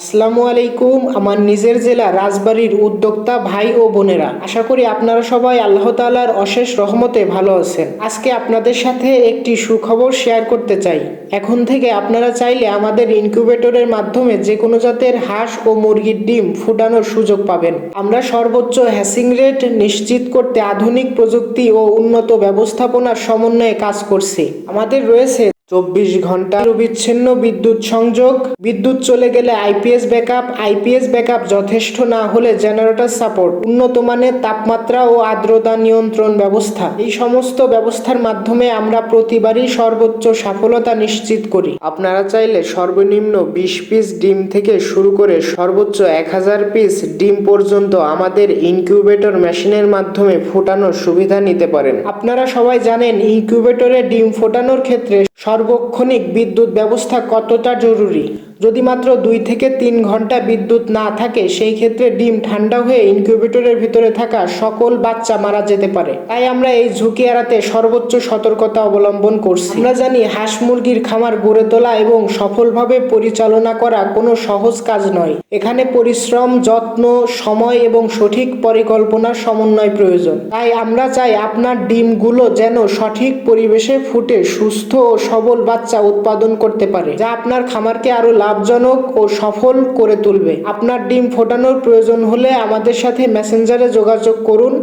আসসালামু আলাইকুম, আমার নিজের জেলা রাজবাড়ির উদ্যোক্তা ভাই ও বোনেরা। আশা করি আপনারা সবাই আল্লাহ তাআলার অশেষ রহমতে ভালো আছেন। আজকে আপনাদের সাথে একটি সুখবর শেয়ার করতে চাই। এখন থেকে আপনারা চাইলে আমাদের ইনকিউবেটরের মাধ্যমে যে কোনো জাতের হাঁস ও মুরগির ডিম ফুটানোর সুযোগ পাবেন। আমরা সর্বোচ্চ হ্যাসিং রেট নিশ্চিত করতে আধুনিক প্রযুক্তি ও উন্নত ব্যবস্থাপনার সমন্বয়ে কাজ করছি। আমাদের রয়েছে চব্বিশ ঘণ্টা বিচ্ছিন্ন বিদ্যুৎ সংযোগ। বিদ্যুৎ চলে গেলে আইপিএস ব্যাকআপ। আইপিএস ব্যাকআপ যথেষ্ট না হলে জেনারেটর সাপোর্ট, উন্নত মানের তাপমাত্রা ও আর্দ্রতা নিয়ন্ত্রণ ব্যবস্থা। এই সমস্ত ব্যবস্থার মাধ্যমে আমরা প্রতিবারই সর্বোচ্চ সফলতা নিশ্চিত করি। আপনারা চাইলে সর্বনিম্ন বিশ পিস ডিম থেকে শুরু করে সর্বোচ্চ এক হাজার পিস ডিম পর্যন্ত আমাদের ইনকিউবেটর মেশিনের মাধ্যমে ফোটানোর সুবিধা নিতে পারেন। আপনারা সবাই জানেন, ইনকিউবেটরে ডিম ফোটানোর ক্ষেত্রে সার্বক্ষণিক বিদ্যুৎ ব্যবস্থা কতটা জরুরি? যদি মাত্র দুই থেকে তিন ঘণ্টা বিদ্যুৎ না থাকে, সেই ক্ষেত্রে ডিম ঠান্ডা হয়ে ইনকিউবেটরের ভিতরে থাকা সকল বাচ্চা মারা যেতে পারে। তাই আমরা এই ঝুঁকি এড়াতে সর্বোচ্চ সতর্কতা অবলম্বন করছি। আমরা জানি হাঁস মুরগির খামার গড়ে তোলা এবং সফলভাবে পরিচালনা করা কোনো সহজ কাজ নয়। এখানে পরিশ্রম, যত্ন, সময় এবং সঠিক পরিকল্পনার সমন্বয় প্রয়োজন। তাই আমরা চাই আপনার ডিমগুলো যেন সঠিক পরিবেশে ফুটে সুস্থ ও সবল বাচ্চা উৎপাদন করতে পারে, যা আপনার খামারকে আরও আরও লাভজনক ও সফল করে তুলবে। আপনার ডিম ফোটানোর প্রয়োজন হলে আমাদের সাথে মেসেঞ্জারে যোগাযোগ করুন।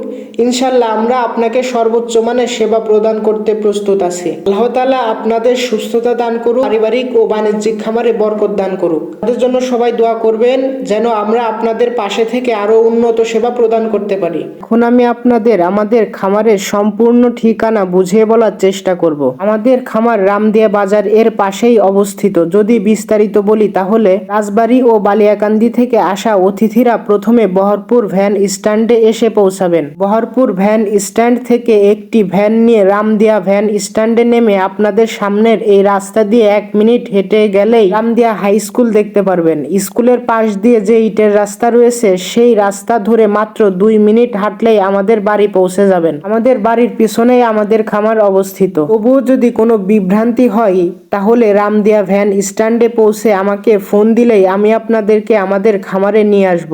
ইনশাল্লাহ আমরা আপনাকে সর্বোচ্চ মানের সেবা প্রদান করতে প্রস্তুত আছি। আল্লাহ তাআলা আপনাদের সুস্থতা দান করুক, পারিবারিক ও বাণিজ্যিক খামারে বরকত দান করুক। তাদের জন্য সবাই দোয়া করবেন যেন আমরা আপনাদের পাশে থেকে আরও উন্নত সেবা প্রদান করতে পারি। এখন আমি আপনাদের আমাদের খামারের সম্পূর্ণ ঠিকানা বুঝিয়ে বলার চেষ্টা করব। আমাদের খামার রামদিয়া বাজার এর পাশেই অবস্থিত। যদি বিস্তারিত বলি তাহলে, রাজবাড়ী ও বালিয়াকান্দি থেকে আসা অতিথিরা প্রথমে বহরপুর ভ্যান স্ট্যান্ডে এসে পৌঁছাবেন। বহরপুর ভ্যান স্ট্যান্ড থেকে একটি ভ্যান নিয়ে রামদিয়া ভ্যান স্ট্যান্ডে নেমে আপনাদের সামনের এই রাস্তা দিয়ে এক মিনিট হেঁটে গেলেই রামদিয়া হাই স্কুল দেখতে পারবেন। স্কুলের পাশ দিয়ে যে ইটের রাস্তা রয়েছে, সেই রাস্তা ধরে মাত্র দুই মিনিট হাঁটলেই আমাদের বাড়ি পৌঁছে যাবেন। আমাদের বাড়ির পিছনেই আমাদের খামার অবস্থিত। তবুও যদি কোনো বিভ্রান্তি হয়, তাহলে রামদিয়া ভ্যান স্ট্যান্ডে পৌঁছে আমাকে ফোন দিলেই আমি আপনাদেরকে আমাদের খামারে নিয়ে আসব।